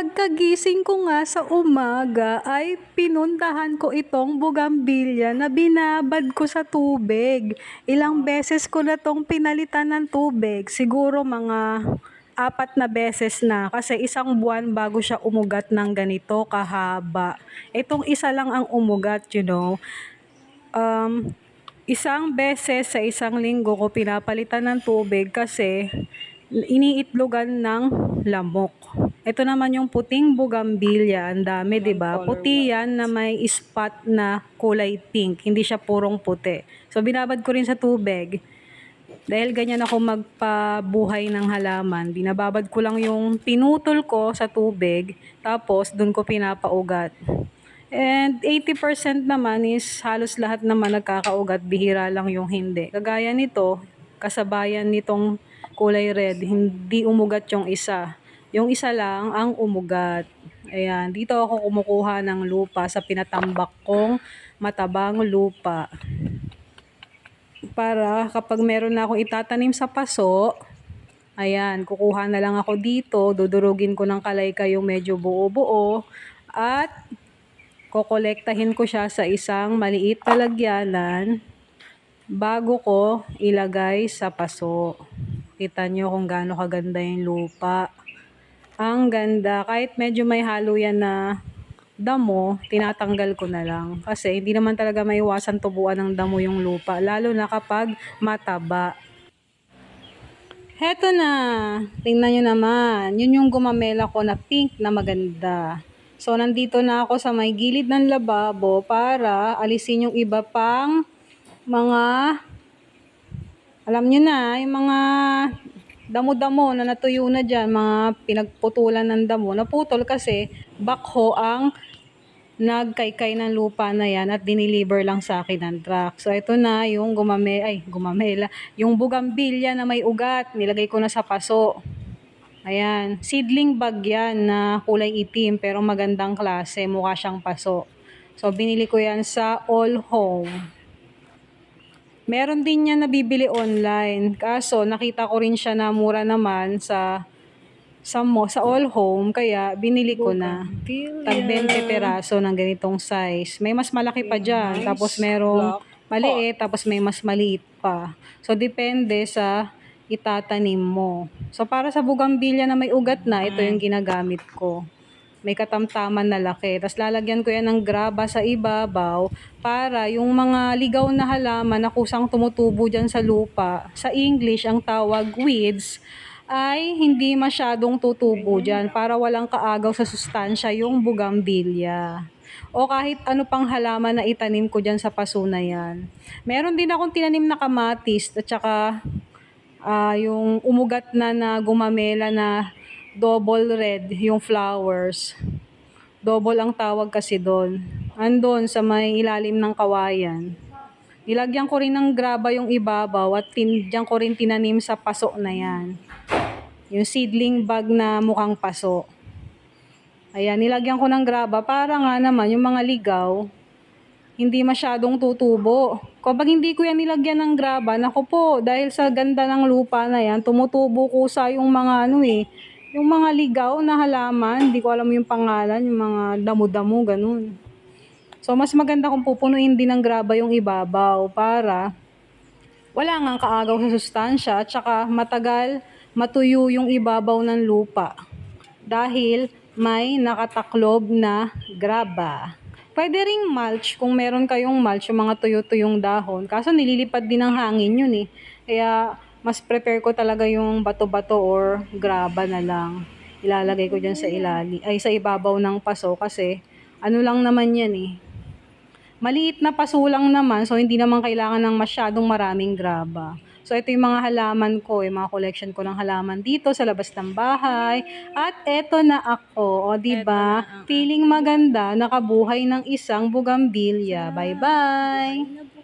Pagkagising ko nga sa umaga ay pinuntahan ko itong bugambilya na binabad ko sa tubig. Ilang beses ko na tong pinalitan ng tubig. Siguro mga apat na beses na kasi isang buwan bago siya umugat ng ganito kahaba. Itong isa lang ang umugat, you know. Um, isang beses sa isang linggo ko pinapalitan ng tubig kasi iniitlogan ng lamok. Ito naman yung puting bugambilya. Ang dami, di ba? Puti yan na may spot na kulay pink. Hindi siya purong puti. So, binabad ko rin sa tubig. Dahil ganyan ako magpabuhay ng halaman, binababad ko lang yung pinutol ko sa tubig, tapos dun ko pinapaugat. And 80% naman is halos lahat naman nagkakaugat, bihira lang yung hindi. Kagaya nito, kasabayan nitong kulay red, hindi umugat yung isa. Yung isa lang ang umugat. Ayan, dito ako kumukuha ng lupa sa pinatambak kong matabang lupa. Para kapag meron na akong itatanim sa paso, ayan, kukuha na lang ako dito, dudurugin ko ng kalayka yung medyo buo-buo, at kokolektahin ko siya sa isang maliit na lagyanan bago ko ilagay sa paso. Kita nyo kung gaano kaganda yung lupa. Ang ganda. Kahit medyo may halo yan na damo, tinatanggal ko na lang. Kasi hindi naman talaga maiwasan tubuan ng damo yung lupa. Lalo na kapag mataba. Heto na. Tingnan nyo naman. Yun yung gumamela ko na pink na maganda. So, nandito na ako sa may gilid ng lababo para alisin yung iba pang mga alam nyo na, yung mga damo-damo na natuyo na dyan, mga pinagputulan ng damo, naputol kasi bakho ang nagkaykay ng lupa na yan at diniliver lang sa akin ng truck. So, ito na yung gumame, ay, gumamela, yung bugambilya na may ugat, nilagay ko na sa paso. Ayan, seedling bag yan na kulay itim pero magandang klase, mukha siyang paso. So, binili ko yan sa All Home. Meron din niya nabibili online. Kaso, nakita ko rin siya na mura naman sa sa mo sa all home. Kaya binili ko na. Tag 20 peraso ng ganitong size. May mas malaki pa diyan tapos merong maliit tapos may mas maliit pa. So depende sa itatanim mo. So para sa bugambilya na may ugat na ito yung ginagamit ko may katamtaman na laki. Tapos lalagyan ko yan ng graba sa ibabaw para yung mga ligaw na halaman na kusang tumutubo dyan sa lupa, sa English ang tawag weeds, ay hindi masyadong tutubo dyan para walang kaagaw sa sustansya yung bugambilya. O kahit ano pang halaman na itanim ko dyan sa paso na yan. Meron din akong tinanim na kamatis at saka uh, yung umugat na na gumamela na double red yung flowers. Double ang tawag kasi doon. Andon sa may ilalim ng kawayan. Nilagyan ko rin ng graba yung ibabaw at tin, dyan ko rin tinanim sa paso na yan. Yung seedling bag na mukhang paso. Ayan, nilagyan ko ng graba para nga naman yung mga ligaw, hindi masyadong tutubo. Kapag hindi ko yan nilagyan ng graba, nako po, dahil sa ganda ng lupa na yan, tumutubo kusa yung mga ano eh, yung mga ligaw na halaman, hindi ko alam yung pangalan, yung mga damo-damo, ganun. So, mas maganda kung pupunuin din ng graba yung ibabaw para wala nga kaagaw sa sustansya at saka matagal matuyo yung ibabaw ng lupa dahil may nakataklob na graba. Pwede ring mulch kung meron kayong mulch, yung mga tuyo-tuyong dahon. Kaso nililipad din ng hangin yun eh. Kaya mas prepare ko talaga yung bato-bato or graba na lang. Ilalagay ko dyan sa ilali, ay sa ibabaw ng paso kasi ano lang naman yan eh. Maliit na paso lang naman so hindi naman kailangan ng masyadong maraming graba. So ito yung mga halaman ko, yung mga collection ko ng halaman dito sa labas ng bahay. At eto na ako, o di ba? Feeling maganda, nakabuhay ng isang bugambilya. Bye-bye.